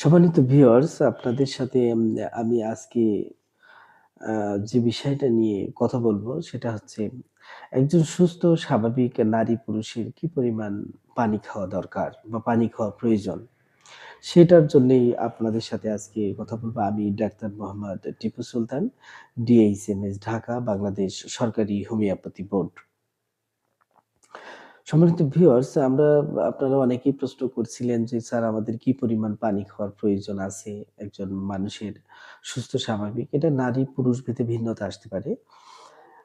সম্মানিত ভিউয়ার্স আপনাদের সাথে আমি আজকে যে বিষয়টা নিয়ে কথা বলব সেটা হচ্ছে একজন সুস্থ স্বাভাবিক নারী পুরুষের কি পরিমাণ পানি খাওয়া দরকার বা পানি খাওয়া প্রয়োজন? সেটার জন্যেই আপনাদের সাথে আজকে কথা বলব। আমি ডাক্তার মোহাম্মদ টিপু সুলতান, ডিএইচএমএস ঢাকা, বাংলাদেশ সরকারি হোমিওপ্যাথি বোর্ড। সম্মানিত ভিউয়ার্স আমরা আপনারা অনেকেই প্রশ্ন করছিলেন যে, "স্যার আমাদের কি পরিমাণ পানি খাওয়ার প্রয়োজন আছে একজন মানুষের সুস্থ স্বাভাবিক?" এটা নারী পুরুষ ভেদে ভিন্নতা আসতে পারে।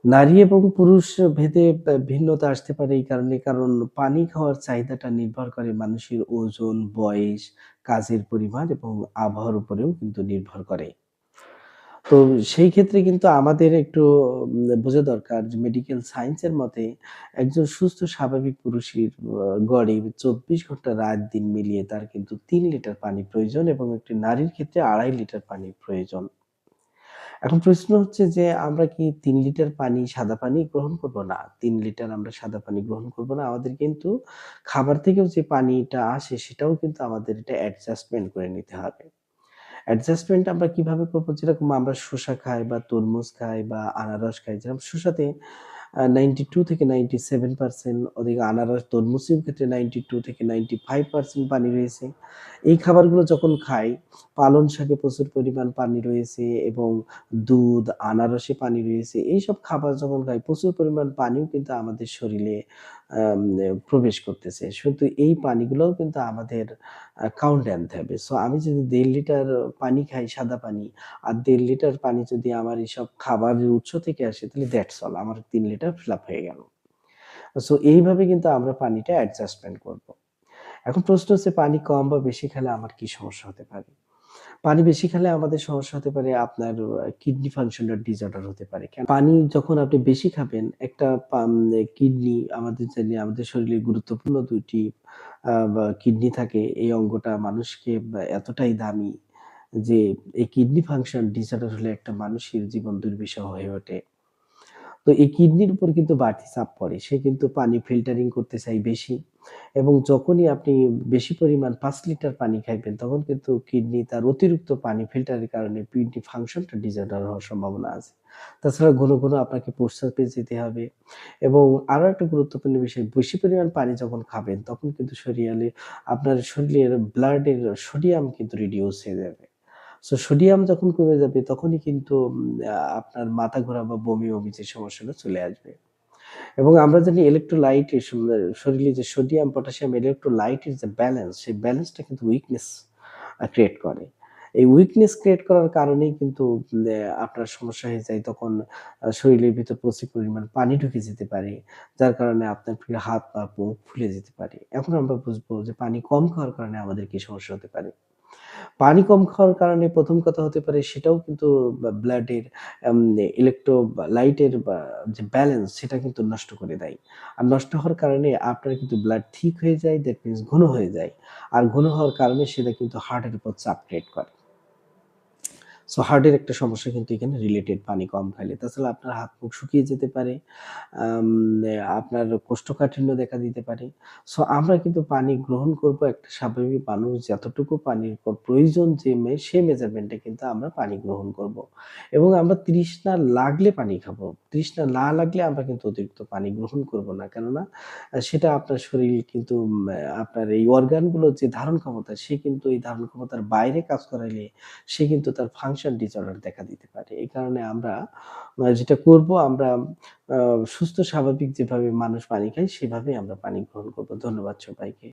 নারী এবং পুরুষ ভেদে ভিন্নতা আসতে পারে এই কারণে কারণ পানি খাওয়ার চাহিদাটা নির্ভর করে মানুষের ওজন, বয়স, কাজের পরিমাণ এবং আবহাওয়ার উপরেও কিন্তু নির্ভর করে। তো সেই ক্ষেত্রে কিন্তু আমাদের একটু বোঝা দরকার যে মেডিকেল সায়েন্সের মতে একজন সুস্থ, স্বাভাবিক পুরুষের গড়ে ২৪ ঘণ্টা রাত-দিন মিলিয়ে তার কিন্তু তিন লিটার পানি প্রয়োজন এবং একটি নারীর ক্ষেত্রে ২.৫ লিটার পানির প্রয়োজন। এখন প্রশ্ন হচ্ছে যে আমরা কি তিন লিটার পানি, সাদা পানি গ্রহণ করব? না। তিন লিটার আমরা সাদা পানি গ্রহণ করব না। আমাদের কিন্তু খাবার থেকেও যে পানিটা আসে সেটাও কিন্তু আমাদের এটা অ্যাডজাস্টমেন্ট করে নিতে হবে। অ্যাডজাস্টমেন্ট আমরা কীভাবে করব যেরকম আমরা শসা খাই বা তরমুজ খাই বা আনারস খাই। যেরকম শসাতে আ 92 থেকে 97% ওদিকে আনারস, তরমুজের ক্ষেত্রে 92 থেকে 95% পানি রয়েছে। এই খাবারগুলো যখন খাই, পালং শাকে প্রচুর পরিমাণ পানি রয়েছে এবং দুধ, আনারসে পানি রয়েছে। এইসব খাবার যখন খাই প্রচুর পরিমাণ পানিও কিন্তু আমাদের শরীরে প্রবেশ করতেছে। শুধু এই পানিগুলোও কিন্তু আমাদের কাউন্টে আনতে হবে। সো আমি যদি ১.৫ লিটার পানি খাই সাদা পানি আর ১.৫ লিটার পানি যদি আমার এসব খাবারের উৎস থেকে আসে তাহলে দ্যাটস অল আমার ৩ লিটার ফিল আপ হয়ে গেল। সো এইভাবে কিন্তু আমরা পানিটা অ্যাডজাস্টমেন্ট করব। এখন প্রশ্ন হচ্ছে, পানি কম বা বেশি খেলে আমার কি সমস্যা হতে পারে? পানি বেশি খেলে আমাদের সমস্যা হতে পারে আপনার কিডনি ফাংশন এর ডিসঅর্ডার হতে পারে। কেন? পানি যখন আপনি বেশি খাবেন, একটা কিডনি আমাদের জানি আমাদের শরীরে গুরুত্বপূর্ণ ২ টি বা কিডনি থাকে। এই অঙ্গটা মানুষকে এতটাই দামি যে, এই কিডনি ফাংশন ডিসঅর্ডার হলে একটা মানুষের জীবন দুর্বিষহ হয়ে ওঠে। তো এই কিডনির উপর কিন্তু বাড়তি চাপ পড়ে। সে কিন্তু পানি ফিল্টারিং করতে চায় বেশি এবং যখনই আপনি বেশি পরিমাণ পাঁচ লিটার পানি খাইবেন তখন কিন্তু কিডনি তার অতিরিক্ত পানি ফিল্টারের কারণে কিডনি ফাংশনটা ডিসঅর্ডার হওয়ার সম্ভাবনা আছে। তাছাড়া ঘন, ঘন আপনাকে প্রস্রাবে যেতে হবে এবং আরও একটা গুরুত্বপূর্ণ বিষয় বেশি পরিমাণ পানি যখন খাবেন তখন কিন্তু শরীরে আপনার শরীরের ব্লাডের সোডিয়াম কিন্তু রিডিউস হয়ে যাবে। সো সোডিয়াম যখন কমে যাবে তখনই কিন্তু আপনার মাথা ঘোরা বা বমি, বমি যে সমস্যাটা চলে আসবে। এবং আমরা জানি ইলেক্ট্রোলাইট শরীরে যে সোডিয়াম, পটাশিয়াম ইলেক্ট্রোলাইট এর যে ব্যালেন্স সেই ব্যালেন্সটা কিন্তু উইকনেস ক্রিয়েট করে। এই উইকনেস ক্রিয়েট করার কারণেই কিন্তু আপনার সমস্যা হয়ে যায় তখন শরীরের ভিতর প্রচুর পরিমাণ পানি ঢুকে যেতে পারে। যার কারণে আপনার হাত, পা, মুখ ফুলে যেতে পারে। এখন আমরা বুঝব যে পানি কম খাওয়ার কারণে আমাদের কি সমস্যা হতে পারে। পানি কম খাওয়ার কারণে প্রথম কথা হতে পারে সেটাও কিন্তু ব্লাডের ইলেকট্রোলাইটের যে ব্যালেন্স সেটা কিন্তু নষ্ট করে দেয়। আর নষ্ট হওয়ার কারণে আপনার কিন্তু ব্লাড ঠিক হয়ে যায় দ্যাট মিনস ঘন হয়ে যায়। আর ঘন হওয়ার কারণে সেটা কিন্তু হার্টের উপর চাপ ক্রিয়েট করে। সো হার্টের একটা সমস্যা কিন্তু এখানে রিলেটেড পানি কম খাইলে। তাছাড়া আপনার হাত-মুখ শুকিয়ে যেতে পারে। আপনার কোষ্ঠকাঠিন্য দেখা দিতে পারে। সো আমরা কিন্তু পানি গ্রহণ করব একটা স্বাভাবিক মানুষ, যতটুকু পানির প্রয়োজন যে সে মেজারমেন্ট কিন্তু আমরা পানি গ্রহণ করব। এবং আমরা তৃষ্ণা লাগলে পানি খাব। তৃষ্ণা না লাগলে আমরা কিন্তু অতিরিক্ত পানি গ্রহণ করব না। কেননা, সেটা আপনার শরীর কিন্তু আপনার এই অর্গানগুলোর যে ধারণ ক্ষমতা, সে কিন্তু এই ধারণ ক্ষমতার বাইরে কাজ করাইলে, সে কিন্তু তার ফাংশন ডিসঅর্ডার দেখা দিতে পারে। এই কারণে আমরা যেটা করব, আমরা সুস্থ স্বাভাবিক যেভাবে মানুষ পানি খায়, সেভাবেই আমরা পানি গ্রহণ করব। ধন্যবাদ সবাইকে।